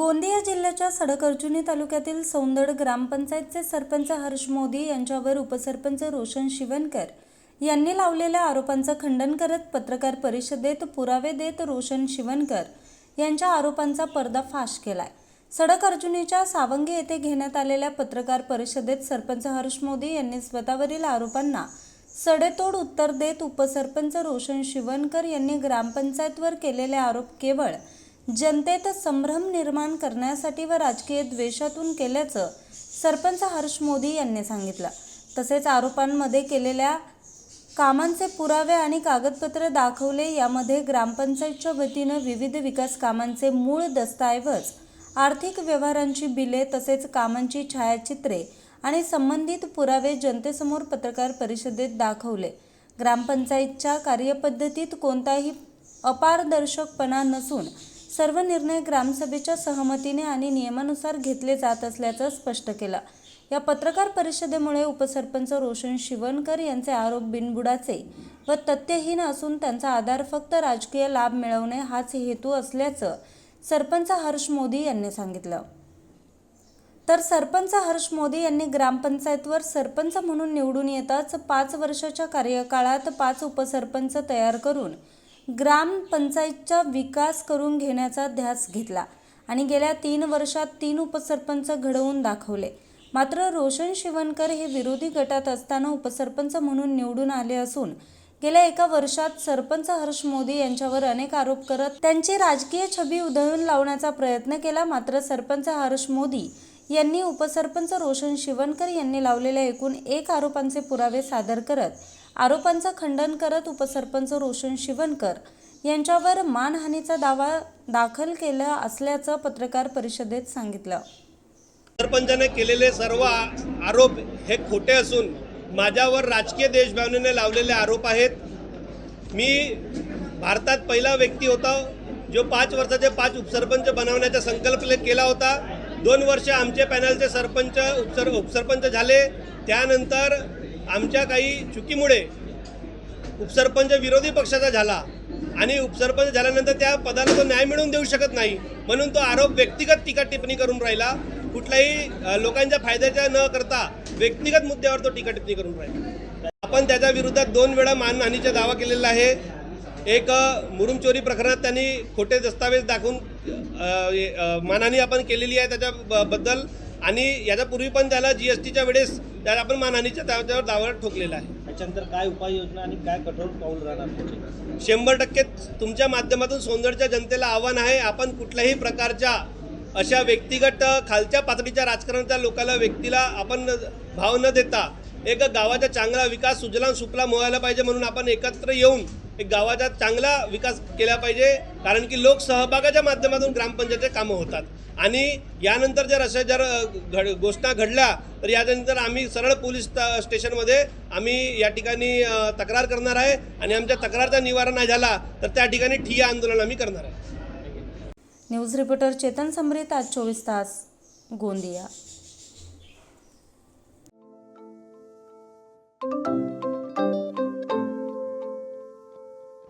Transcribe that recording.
गोंदिया जिल्ह्याच्या सडकर्जुनी तालुक्यातील सौंदड ग्रामपंचायतचे सरपंच हर्ष मोदी यांच्यावर उपसरपंच रोशन शिवनकर यांनी लावलेल्या आरोपांचं खंडन करत पत्रकार परिषदेत पुरावे देत रोशन शिवनकर यांच्या आरोपांचा पर्दाफाश केलाय. सडक अर्जुनीच्या सावंगी येथे घेण्यात आलेल्या पत्रकार परिषदेत सरपंच हर्ष मोदी यांनी स्वतःवरील आरोपांना सडेतोड उत्तर देत उपसरपंच रोशन शिवनकर यांनी ग्रामपंचायतवर केलेले आरोप केवळ जनतेत संभ्रम निर्माण करण्यासाठी व राजकीय द्वेषातून केल्याचं सरपंच हर्ष मोदी यांनी सांगितलं. तसेच आरोपांमध्ये केलेल्या कामांचे पुरावे आणि कागदपत्र दाखवले यामध्ये ग्रामपंचायतच्या वतीनं विविध विकास कामांचे मूळ दस्तऐवज आर्थिक व्यवहारांची बिले तसेच कामांची छायाचित्रे आणि संबंधित पुरावे जनतेसमोर पत्रकार परिषदेत दाखवले. ग्रामपंचायतच्या कार्यपद्धतीत कोणताही अपारदर्शकपणा नसून सर्व निर्णय ग्रामसभेच्या सहमतीने आणि नियमानुसार घेतले जात असल्याचं स्पष्ट केलं. या पत्रकार परिषदेमुळे उपसरपंच रोशन शिवणकर यांचे आरोप बिनबुडाचे व तथ्यहीन असून त्यांचा आधार फक्त राजकीय लाभ मिळवणे हाच हेतू असल्याचं सरपंच हर्ष मोदी यांनी सांगितलं. तर सरपंच हर्ष मोदी यांनी ग्रामपंचायतवर सरपंच म्हणून निवडून येताच पाच वर्षाच्या कार्यकाळात पाच उपसरपंच तयार करून ग्रामपंचायतचा विकास करून घेण्याचा ध्यास घेतला आणि गेल्या तीन वर्षात तीन उपसरपंच घडवून दाखवले. मात्र रोशन शिवणकर हे विरोधी गटात असताना उपसरपंच म्हणून निवडून आले असून गेल्या एका वर्षात सरपंच हर्ष मोदी यांच्यावर अनेक आरोप करत त्यांची राजकीय छबी उधळून लावण्याचा प्रयत्न केला मात्र सरपंच हर्ष मोदी यांनी उपसरपंच रोशन शिवणकर यांनी लावलेल्या एकूण एक आरोपांचे पुरावे सादर करत आरोपांचं खंडन करत उपसरपंच रोशन शिवणकर यांच्यावर मानहानीचा दावा दाखल केला असल्याचं पत्रकार परिषदेत सांगितलं. सरपंचाने केलेले सर्व आरोप हे खोटे असून माझ्यावर राजकीय देशभावनेने लावलेले आरोप आहेत. मी भारतात पहिला व्यक्ती होता जो पाच वर्षाचे पाच उपसरपंच बनवण्याचा संकल्प केला होता. दोन वर्ष आमचे पॅनलचे सरपंच उपसर उपसरपंच झाले. त्यानंतर आमच्या काही चुकीमुळे उपसरपंच विरोधी पक्षाचा झाला आणि उपसरपंच झाल्यानंतर त्या पदाला तो न्याय मिळवून देऊ शकत नाही. म्हणून तो आरोप व्यक्तिगत टीका टिप्पणी करून राहिला. कुठल्याही लोकांच्या फायद्याच्या न करता व्यक्तिगत मुद्द्यावर तो टीका टिप्पणी करून राहिला. आपण त्याच्या विरोधात दोन वेळा मानहानीचा दावा केलेला आहे. एक मुरुमचोरी चोरी प्रकरणात त्यांनी खोटे दस्तावेज दाखवून मानहानी आपण केलेली आहे त्याच्या ब- बद्दल. आणि याच्यापूर्वी पण त्याला जी एस टीच्या वेळेस त्याला आपण मानहानीच्या त्याच्यावर दावा ठोकलेला आहे. त्याच्यानंतर काय उपाययोजना आणि काय कठोर पाऊल राहणार? शंभर टक्के तुमच्या माध्यमातून सौंदर्याच्या जनतेला आव्हान आहे. आपण कुठल्याही प्रकारच्या अशा व्यक्तिगत खालच्या पातळीच्या राजकारणाच्या लोकांना व्यक्तीला आपण भाव न देता एक गावाचा चांगला विकास सुजलाम सुफलाम व्हायला पाहिजे म्हणून आपण एकत्र येऊन एक गावाचा चांगला विकास केला पाहिजे कारण की लोक सहभागाच्या माध्यमातून ग्रामपंचायतचे कामं होतात. आणि यानंतर जर अशा जर घड घोषणा घडल्या तर यानंतर आम्ही सरळ पोलीस स्टेशनमध्ये आम्ही या ठिकाणी तक्रार करणार आहे. आणि आमच्या तक्रारचा निवारण नाही झाला तर त्या ठिकाणी ठिय्या आंदोलन आम्ही करणार आहे. न्यूज रिपोर्टर चेतन समरीत आज चोवीस तास गोंदिया.